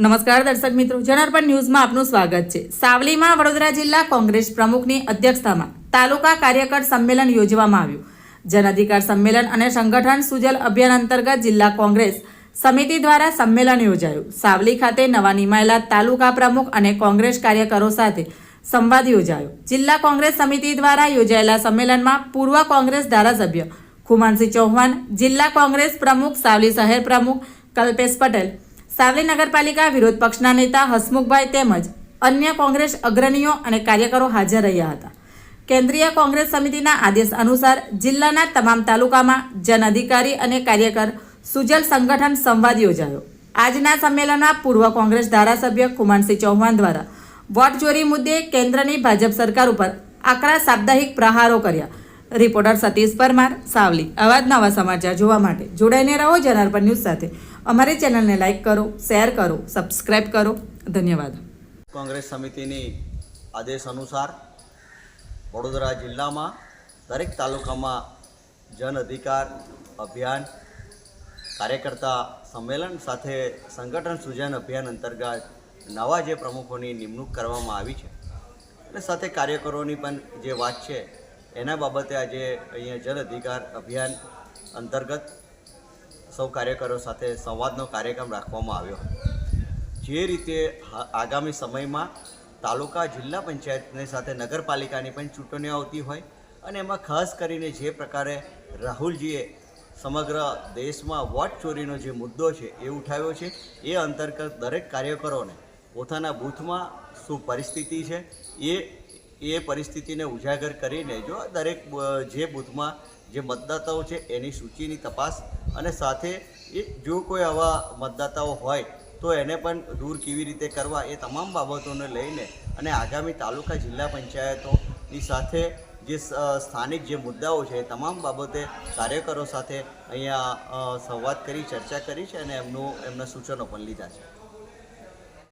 નમસ્કાર દર્શક મિત્રો, જનાર્પણ ન્યૂઝમાં આપનું સ્વાગત છે. સાવલીમાં વડોદરા જિલ્લા કોંગ્રેસ પ્રમુખની અધ્યક્ષતામાં તાલુકા કાર્યકર સંમેલન યોજવામાં આવ્યું. જન અધિકાર સંમેલન અને સંગઠન સુજલ અભિયાન અંતર્ગત જિલ્લા કોંગ્રેસ સમિતિ દ્વારા સંમેલન યોજાયું. સાવલી ખાતે નવા નિમાયેલા તાલુકા પ્રમુખ અને કોંગ્રેસ કાર્યકરો સાથે સંવાદ યોજાયો. જિલ્લા કોંગ્રેસ સમિતિ દ્વારા યોજાયેલા સંમેલનમાં પૂર્વ કોંગ્રેસ ધારાસભ્ય ખુમાનસિંહ ચૌહાણ, જિલ્લા કોંગ્રેસ પ્રમુખ સાવલી શહેર પ્રમુખ કલ્પેશ પટેલ સાવલી નગરપાલિકા વિરોધ પક્ષના નેતા હસમુખભાઈ તેમજ અન્ય કોંગ્રેસ અગ્રણીઓ અને કાર્યકરો હાજર રહ્યા હતા. કેન્દ્રીય કોંગ્રેસ સમિતિના આદેશ અનુસાર જિલ્લાના તમામ તાલુકામાં જન અધિકારી અને કાર્યકર સુજલ સંગઠન સંવાદ યોજાયો. આજના સંમેલનમાં પૂર્વ કોંગ્રેસ ધારાસભ્ય કુમારસિંહ ચૌહાણ દ્વારા વોટ ચોરી મુદ્દે કેન્દ્રની ભાજપ સરકાર ઉપર આકરા સાપ્તાહિક પ્રહારો કર્યા. રિપોર્ટર સતીશ પરમાર, સાવલી. આવા જ નવા સમાચાર જોવા માટે જોડાઈને રહો જનાર્પણ ન્યૂઝ સાથે. અમારી ચેનલને લાઇક કરો, શેર કરો, સબસ્ક્રાઇબ કરો. ધન્યવાદ. કોંગ્રેસ સમિતિની આદેશ અનુસાર વડોદરા જિલ્લામાં દરેક તાલુકામાં જન અધિકાર અભિયાન, કાર્યકર્તા સંમેલન સાથે સંગઠન સૂજન અભિયાન અંતર્ગત નવા જે પ્રમુખોની નિમણૂક કરવામાં આવી છે, અને સાથે કાર્યકરોની પણ જે વાત છે એના બાબતે આજે અહીંયા જળ અધિકાર અભિયાન અંતર્ગત સૌ કાર્યકરો સાથે સંવાદનો કાર્યક્રમ રાખવામાં આવ્યો. જે રીતે આગામી સમયમાં તાલુકા જિલ્લા પંચાયતની સાથે નગરપાલિકાની પણ ચૂંટણીઓ આવતી હોય અને એમાં ખાસ કરીને જે પ્રકારે રાહુલજીએ સમગ્ર દેશમાં વોટ ચોરીનો જે મુદ્દો છે એ ઉઠાવ્યો છે, એ અંતર્ગત દરેક કાર્યકરોને પોતાના બૂથમાં શું પરિસ્થિતિ છે એ એ પરિસ્થિતિને ઉજાગર કરીને જો દરેક જે બૂથમાં જે મતદાતાઓ છે એની સૂચિની તપાસ અને સાથે એ જો કોઈ આવા મતદાતાઓ હોય તો એને પણ દૂર કેવી રીતે કરવા એ તમામ બાબતોને લઈને અને આગામી તાલુકા જિલ્લા પંચાયતોની સાથે જે સ્થાનિક જે મુદ્દાઓ છે એ તમામ બાબતે કાર્યકરો સાથે અહીંયા સંવાદ કરી, ચર્ચા કરી છે અને એમનું, એમના સૂચનો પણ લીધા છે.